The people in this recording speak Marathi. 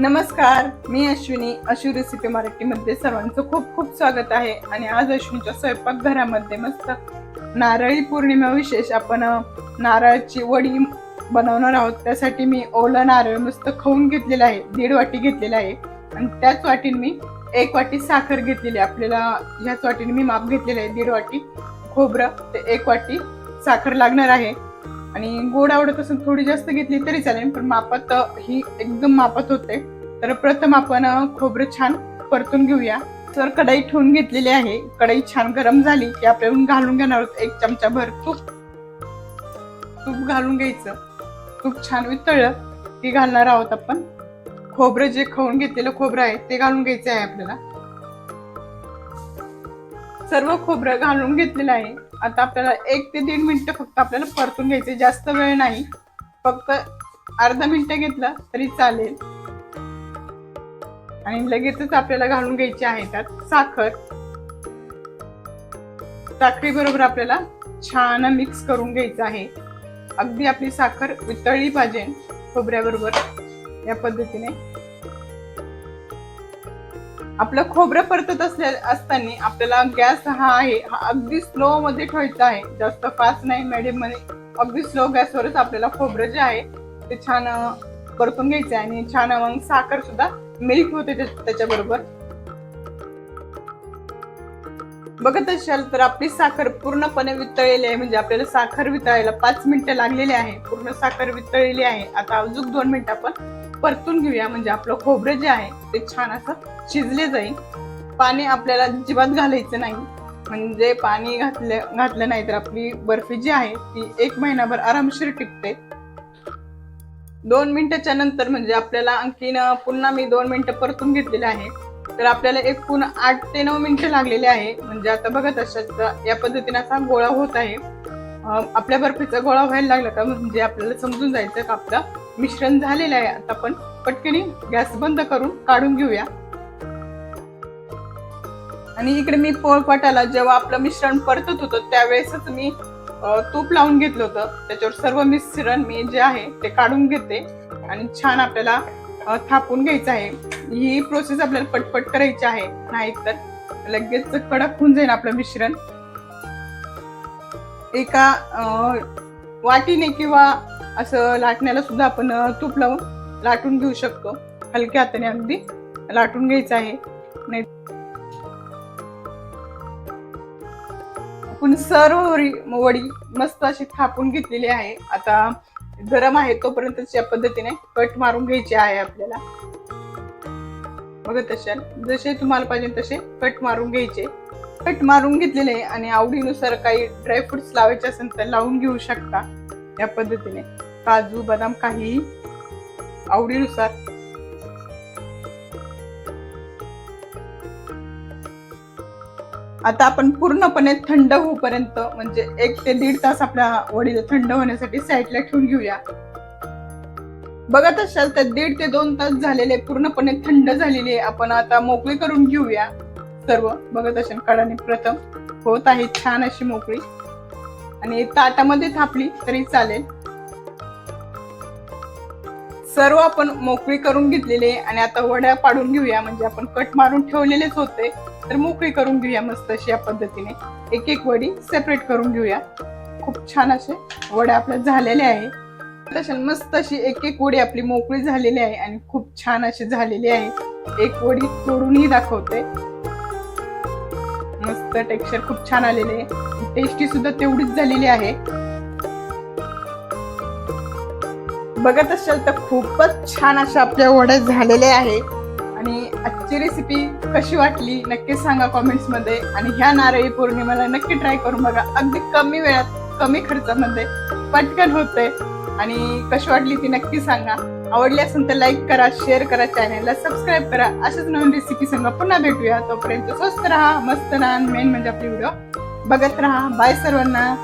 नमस्कार मी अश्विनी अश्वी रेसिपी मराठीमध्ये सर्वांचं खूप खूप स्वागत आहे. आणि आज अश्विनीच्या स्वयंपाकघरामध्ये मस्त नारळी पौर्णिमा विशेष आपण नारळाची वडी बनवणार आहोत. त्यासाठी मी ओलं नारळ मस्त खाऊन घेतलेलं आहे दीड वाटी घेतलेलं आहे. आणि त्याच वाटीने मी एक वाटी साखर घेतलेली आहे. आपल्याला ह्याच वाटीने मी माप घेतलेलं आहे दीड वाटी खोबरं ते एक वाटी साखर लागणार आहे. आणि गोड आवडत असेल थोडी जास्त घेतली तरी चालेल पण मापात ही एकदम मापात होते. तर प्रथम आपण खोबरं छान परतून घेऊया. तर कढई ठेवून घेतलेली आहे. कढई छान गरम झाली की आपण घालून घेणार आहोत एक चमचा भर तूप. तूप घालून घ्यायचं. तूप छान वितळलं की घालणार आहोत आपण. खोबरं जे खाऊन घेतलेलं खोबरं आहे ते घालून घ्यायचं आहे आपल्याला. सर्व खोबरं घालून घेतलेलं आहे. आता आपल्याला एक ते दीड मिनिटं फक्त आपल्याला परतून घ्यायचे जास्त वेळ नाही. फक्त अर्धा मिनिटं घेतलं तरी चालेल. आणि लगेचच आपल्याला घालून घ्यायची आहे त्यात साखर. साखरी बरोबर आपल्याला छान मिक्स करून घ्यायचं आहे. अगदी आपली साखर वितळली पाहिजे खोबऱ्याबरोबर या पद्धतीने. आपलं खोबरं परतत असल्या असताना आपल्याला गॅस हा आहे हा अगदी स्लो मध्ये ठेवायचा आहे. जास्त फास्ट नाही मिडियममध्ये. अगदी स्लो गॅसवरच आपल्याला खोबरं जे आहे ते छान परतून घ्यायचं आहे. आणि छान मग साखर सुद्धा मिल्क होते त्याच्याबरोबर. बघत असाल तर आपली साखर पूर्णपणे वितळलेली आहे. म्हणजे आपल्याला साखर वितळायला पाच मिनिटं लागलेली आहे. पूर्ण साखर वितळलेली आहे. आता अजून दोन मिनिटं आपण परतून घेऊया. म्हणजे आपलं खोबरं जे आहे ते छान असं शिजले जाईल. पाणी आपल्याला अजिबात घालायचं नाही. म्हणजे पाणी घातलं घातलं नाही तर आपली बर्फी जी आहे ती एक महिनाभर आरामशीर टिकते. दोन मिनिटाच्या नंतर म्हणजे आपल्याला आणखीन पुन्हा मी दोन मिनिटं परतून घेतलेले आहे. तर आपल्याला एकूण आठ ते नऊ मिनिटं लागलेले आहे. म्हणजे आता बघत असतात या पद्धतीने असा गोळा होत आहे. आपल्या बर्फीचा गोळा व्हायला लागला का म्हणजे आपल्याला समजून जायचं का आपलं? मिश्रण झालेलं आहे आता आपण पटकनी गॅस बंद करून काढून घेऊया. आणि इकडे मी पोळपाटाला जेव्हा आपलं मिश्रण परतत होतं त्यावेळेसच मी तूप लावून घेतलं होतं. त्याच्यावर सर्व मिश्रण मी जे आहे ते काढून घेते. आणि छान आपल्याला थापून घ्यायचं आहे. ही प्रोसेस आपल्याला पटपट करायची आहे. नाहीतर लगेच कडक होऊन जाईल आपलं मिश्रण. एका वाटीने किंवा असं लाटण्याला सुद्धा आपण तूप लावून लाटून घेऊ शकतो. हलक्या हाताने अगदी लाटून घ्यायचं आहे. नाही आपण सर्व वडी मस्त अशी थापून घेतलेली आहे. आता गरम आहे तोपर्यंत या पद्धतीने कट मारून घ्यायचे आहे आपल्याला. बघत असाल जसे तुम्हाला पाहिजे तसे कट मारून घ्यायचे. कट मारून घेतलेले आहे आणि आवडीनुसार काही ड्रायफ्रुट्स लावायचे असेल तर लावून घेऊ शकता या पद्धतीने. काजू बदाम काही आवडीनुसार. आता आपण पूर्णपणे थंड होऊपर्यंत म्हणजे एक ते दीड तास आपल्या वडील थंड होण्यासाठी साईडला ठेवून घेऊया. बघत असाल तर दीड ते दोन तास झालेले पूर्णपणे थंड झालेली आहे आपण आता मोकळी करून घेऊया. सर्व बघत असेल कडाने प्रथम. होत आहे छान अशी मोकळी. आणि ताटामध्ये थापली तरी चालेल. सर्व आपण मोकळी करून घेतलेले आणि आता वड्या पाडून घेऊया. म्हणजे आपण कट मारून ठेवलेलेच होते तर मोकळी करून घेऊया मस्त अशी या पद्धतीने. एक एक वडी सेपरेट करून घेऊया. खूप छान असे वड्या आपल्या झालेल्या आहे तशा मस्त अशी एक एक वडी आपली मोकळी झालेली आहे आणि खूप छान अशी झालेली आहे. एक वडी तोडूनही दाखवते. मस्त टेक्स्चर खूप छान आलेले आहे. टेस्टी सुद्धा तेवढीच झालेली आहे. बघत असाल तर खूपच छान अशा आपल्या वड्या झालेल्या आहे आणि आजची रेसिपी कशी वाटली नक्की सांगा कॉमेंट्समध्ये आणि ह्या नारळी पौर्णिमेला नक्की ट्राय करून बघा. अगदी कमी वेळात कमी खर्चामध्ये पटकन होते आणि कशी वाटली ती नक्की सांगा. आवडली असेल तर लाईक करा शेअर करा चॅनलला सबस्क्राईब करा. अशाच नवीन रेसिपी सांगा पुन्हा भेटूया. तोपर्यंत स्वस्त राहा मस्त राहा मेन म्हणजे आपली व्हिडिओ बघत राहा. बाय सर्वांना.